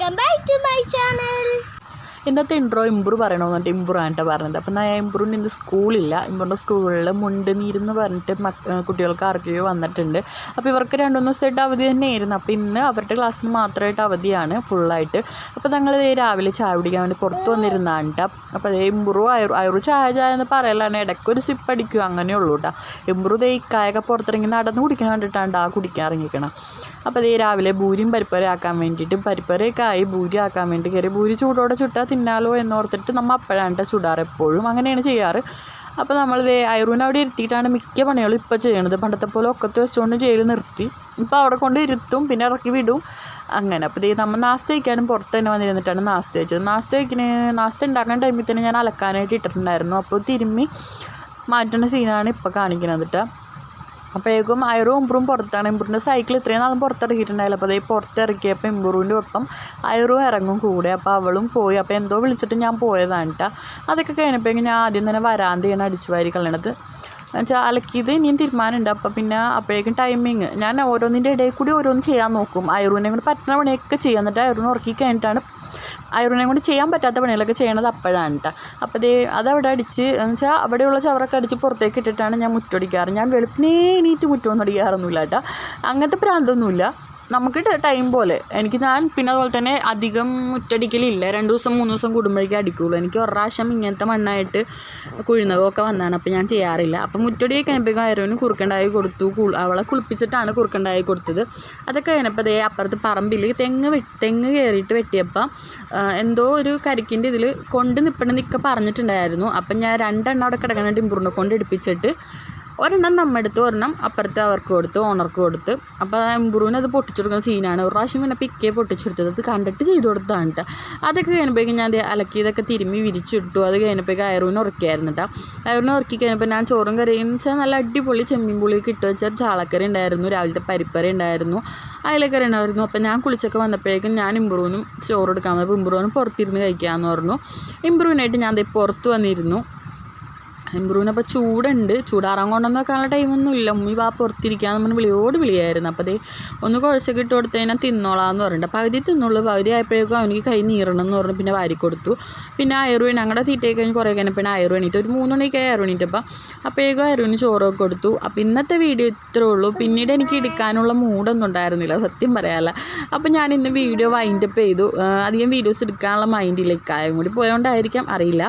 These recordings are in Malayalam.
Welcome back to my channel ഇന്നത്തെ ഇൻട്രോ ഇമ്പ്രൂ പറയണമെന്നിട്ട് ഇമ്പ്രൂ ആയിട്ട് പറഞ്ഞത്. അപ്പം ഞാൻ ഇമ്പ്രൂവിന് ഇന്ന് സ്കൂളില്ല. ഇമ്പ്രൂവിന്റെ സ്കൂളിൽ മുണ്ട് നീരെന്ന് പറഞ്ഞിട്ട് കുട്ടികൾക്ക് ആർക്കെയോ വന്നിട്ടുണ്ട്. അപ്പോൾ ഇവർക്ക് രണ്ടു മൂന്ന് ദിവസമായിട്ട് അവധി തന്നെയായിരുന്നു. അപ്പോൾ ഇന്ന് അവരുടെ ക്ലാസ്സിന് മാത്രമായിട്ട് അവധിയാണ് ഫുള്ളായിട്ട്. അപ്പോൾ ഞങ്ങൾ രാവിലെ ചായ കുടിക്കാൻ വേണ്ടി പുറത്ത് വന്നിരുന്നാണ് കേട്ടോ അപ്പോൾ അതേ ഇമ്പ്രൂ അയറു അയറു ചായ ചായ എന്ന് പറയലാണ്. ഇടയ്ക്ക് ഒരു സിപ്പ് അടിക്കും. അങ്ങനെയുള്ളൂ കേട്ടോ ഇമ്പ്രൂ ദേ ഇക്കായൊക്കെ പുറത്തിറങ്ങി നടന്ന് കുടിക്കാൻ വേണ്ടിയിട്ടാണ് ആ കുടിക്കാൻ ഇറങ്ങിക്കണം അപ്പോൾ അതേ രാവിലെ പരിപ്പര ആക്കാൻ വേണ്ടിയിട്ട് പരിപ്പരയൊക്കെ ആയി ഭൂരി ആക്കാൻ വേണ്ടി കയറി. ബൂരി ചൂടോടെ ചുട്ടാൽ തിന്നാലോ എന്നോർത്തിട്ട് നമ്മൾ അപ്പോഴാണ് ചുടാറ് എപ്പോഴും അങ്ങനെയാണ് ചെയ്യാറ്. അപ്പോൾ നമ്മൾ ദേ അയറൂനെ അവിടെ ഇരുത്തിയിട്ടാണ് മിക്ക പണികളും ഇപ്പോൾ ചെയ്യണത്. പണ്ടത്തെ പോലെ ഒക്കത്ത് വെച്ചുകൊണ്ട് ജയിൽ നിർത്തി. ഇപ്പോൾ അവിടെ കൊണ്ട് ഇരുത്തും പിന്നെ ഇറക്കി വിടും. അങ്ങനെ. അപ്പോൾ ദേ നമ്മൾ നാസ്ത കഴിക്കാനും പുറത്ത് തന്നെ വന്നിരുന്നിട്ടാണ് നാസ്ത വെച്ചത് നാസ്ത കഴിക്കുന്ന നാസ്ത ഉണ്ടാക്കുന്ന ടൈമിൽ തന്നെ ഞാൻ അലക്കാനായിട്ട് ഇട്ടിട്ടുണ്ടായിരുന്നു. അപ്പോൾ തിരുമ്മി മാറ്റുന്ന സീനാണ് ഇപ്പോൾ കാണിക്കുന്നത് കേട്ടോ അപ്പോഴേക്കും അയറും ഇമ്പ്രൂവും പുറത്താണ്. ഇമ്പ്രൂവിന്റെ സൈക്കിൾ ഇത്രയും നാളും പുറത്തിറക്കിയിട്ടുണ്ടായില്ല അപ്പോൾ അതേ പുറത്തിറക്കിയപ്പോൾ ഇമ്പ്രൂവിന്റെ ഒപ്പം അയറും ഇറങ്ങും കൂടെ. അപ്പോൾ അവളും പോയി. അപ്പോൾ എന്തോ വിളിച്ചിട്ട് ഞാൻ പോയതാണ് കേട്ടോ അതൊക്കെ കഴിഞ്ഞപ്പോഴേക്കും ഞാൻ ആദ്യം തന്നെ വരാന്തിയാണ് അടിച്ചു വാരി കളയണത്. എന്നുവെച്ചാൽ അലക്കിയത് ഇനിയും തീരുമാനമുണ്ട്. അപ്പോൾ പിന്നെ അപ്പോഴേക്കും ടൈമിങ് ഞാൻ ഓരോന്നിന്റെ ഇടയിൽ കൂടി ഓരോന്ന് ചെയ്യാൻ നോക്കും. അയറൂനെ കൊണ്ട് പറ്റുന്ന പണിയൊക്കെ ചെയ്യാൻ എന്നിട്ട് അയറൂന്ന് ഉറക്കി കഴിഞ്ഞിട്ടാണ് അയറിനെ കൊണ്ട് ചെയ്യാൻ പറ്റാത്ത പണികളൊക്കെ ചെയ്യണത് അപ്പോഴാണ് കേട്ടോ അപ്പോൾ ദേ അതവിടെ അടിച്ച് എന്ന് വെച്ചാൽ അവിടെയുള്ള ചവറൊക്കെ അടിച്ച് പുറത്തേക്ക് ഇട്ടിട്ടാണ് ഞാൻ മുറ്റടിക്കാറ്. ഞാൻ വെളുപ്പിനെ എണീറ്റ് മുറ്റമൊന്നും അടിക്കാറൊന്നുമില്ല കേട്ടോ അങ്ങനത്തെ പ്രാന്തൊന്നുമില്ല. നമുക്ക് ടൈം പോലെ. എനിക്ക് ഞാൻ പിന്നെ അതുപോലെ തന്നെ അധികം മുറ്റടിക്കലില്ല. രണ്ട് ദിവസം മൂന്ന് ദിവസം കൂടുമ്പോഴേക്കും അടിക്കുകയുള്ളൂ എനിക്ക് ഒരു പ്രാവശ്യം ഇങ്ങനത്തെ മണ്ണായിട്ട് കുഴിനകമൊക്കെ വന്നതാണ് അപ്പോൾ ഞാൻ ചെയ്യാറില്ല. അപ്പോൾ മുറ്റടി കഴിഞ്ഞപ്പോഴേക്കും അയറുവിന് കുറുക്കണ്ടായി കൊടുത്തു. അവളെ കുളിപ്പിച്ചിട്ടാണ് കുറുക്കണ്ടായി കൊടുത്തത്. അതൊക്കെ കഴിഞ്ഞപ്പോൾ അതേ അപ്പുറത്ത് പറമ്പിൽ തെങ്ങ് തെങ്ങ് കയറിയിട്ട് വെട്ടിയപ്പോൾ എന്തോ ഒരു കരിക്കിന്റെ ഇതിൽ കൊണ്ട് നിൽപ്പണെന്നൊക്കെ പറഞ്ഞിട്ടുണ്ടായിരുന്നു. അപ്പം ഞാൻ രണ്ടെണ്ണം അവിടെ കിടക്കാനായിട്ട് ഇമ്പ്രൂവിനെ കൊണ്ട് എടുപ്പിച്ചിട്ട് ഒരെണ്ണം നമ്മ എടുത്ത് ഒരെണ്ണം അപ്പുറത്ത് അവർക്ക് കൊടുത്ത് ഓണർക്ക് കൊടുത്ത്. അപ്പോൾ എംബ്രൂവിന് അത് പൊട്ടിച്ചെടുക്കുന്ന സീനാണ് ഒരു പ്രാവശ്യം പിന്നെ പിക്കേ പൊട്ടിച്ചെടുത്തത്. അത് കണ്ടിട്ട് ചെയ്ത് കൊടുത്താണ് കേട്ടോ അതൊക്കെ കഴിഞ്ഞപ്പോഴേക്കും ഞാൻ അലക്കി ഇതൊക്കെ തിരുമ്മി വിരിച്ചിട്ടു. അത് കഴിഞ്ഞപ്പോഴേക്കും അയറൂന് ഉറക്കിയായിരുന്നു കേട്ടോ അയറൂന് ഉറക്കി കഴിഞ്ഞപ്പോൾ ഞാൻ ചോറും കറിയും വെച്ചാൽ നല്ല അടിപൊളി ചെമ്മീൻ പുളി ഇട്ട് വെച്ചാൽ ചാളക്കറി ഉണ്ടായിരുന്നു. രാവിലത്തെ പരിപ്പറി ഉണ്ടായിരുന്നു. അയലക്കറി ഉണ്ടായിരുന്നു. അപ്പോൾ ഞാൻ കുളിച്ചൊക്കെ വന്നപ്പോഴേക്കും ഞാൻ ഇമ്പ്രൂവിനും ചോറ് എടുക്കാൻ വന്നപ്പോൾ ഇമ്പ്രൂവിനും പുറത്തിരുന്ന് കഴിക്കാമെന്ന് പറഞ്ഞു. ഇമ്പ്രൂവിനായിട്ട് ഞാൻ പുറത്ത് വന്നിരുന്നു. ഇമ്പ്രൂവിന് അപ്പോൾ ചൂടുണ്ട്. ചൂടാറാൻ കൊണ്ടൊന്നും വെക്കാനുള്ള ടൈമൊന്നും ഇല്ല. ഉമ്മി വാ പുറത്തിരിക്കാന്ന് പറഞ്ഞ് വിളിയോട് വിളിയായിരുന്നു. അപ്പോൾ അതേ ഒന്ന് കുഴച്ചൊക്കെ ഇട്ട് കൊടുത്തു കഴിഞ്ഞാൽ തിന്നോളാന്ന് പറഞ്ഞിട്ട്. പകുതി തിന്നുള്ളൂ. പകുതി ആയപ്പോഴേക്കും അവനിക്ക് കൈ നീറണം എന്ന് പറഞ്ഞ് പിന്നെ വാരി കൊടുത്തു. പിന്നെ അയറുവണി ഞങ്ങളുടെ തീറ്റയൊക്കെ കഴിഞ്ഞ് കുറേ കഴിഞ്ഞപ്പോൾ അയറുവണിട്ട് ഒരു മൂന്ന് മണിയൊക്കെ അയറുവണിട്ടപ്പോൾ അപ്പോഴേക്കും അയറുവിന് ചോറൊക്കെ കൊടുത്തു. അപ്പോൾ ഇന്നത്തെ വീഡിയോ ഇത്രേ ഉള്ളൂ. പിന്നീട് എനിക്ക് എടുക്കാനുള്ള മൂഡൊന്നും ഉണ്ടായിരുന്നില്ല. സത്യം പറയാമല്ല അപ്പോൾ ഞാൻ ഇന്ന് വീഡിയോ വൈൻഡപ്പ് ചെയ്തു. അധികം വീഡിയോസ് എടുക്കാനുള്ള മൈൻഡിലേക്ക് ആയും കൂടി പോയതുകൊണ്ടായിരിക്കാം അറിയില്ല.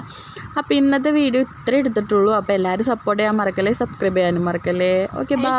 അപ്പോൾ ഇന്നത്തെ വീഡിയോ ഇത്രേ എടുത്തിട്ടുള്ളൂ. അപ്പോൾ എല്ലാവരും സപ്പോർട്ട് ചെയ്യാൻ മറക്കല്ലേ? സബ്സ്ക്രൈബ് ചെയ്യാനും മറക്കല്ലേ? Okay bye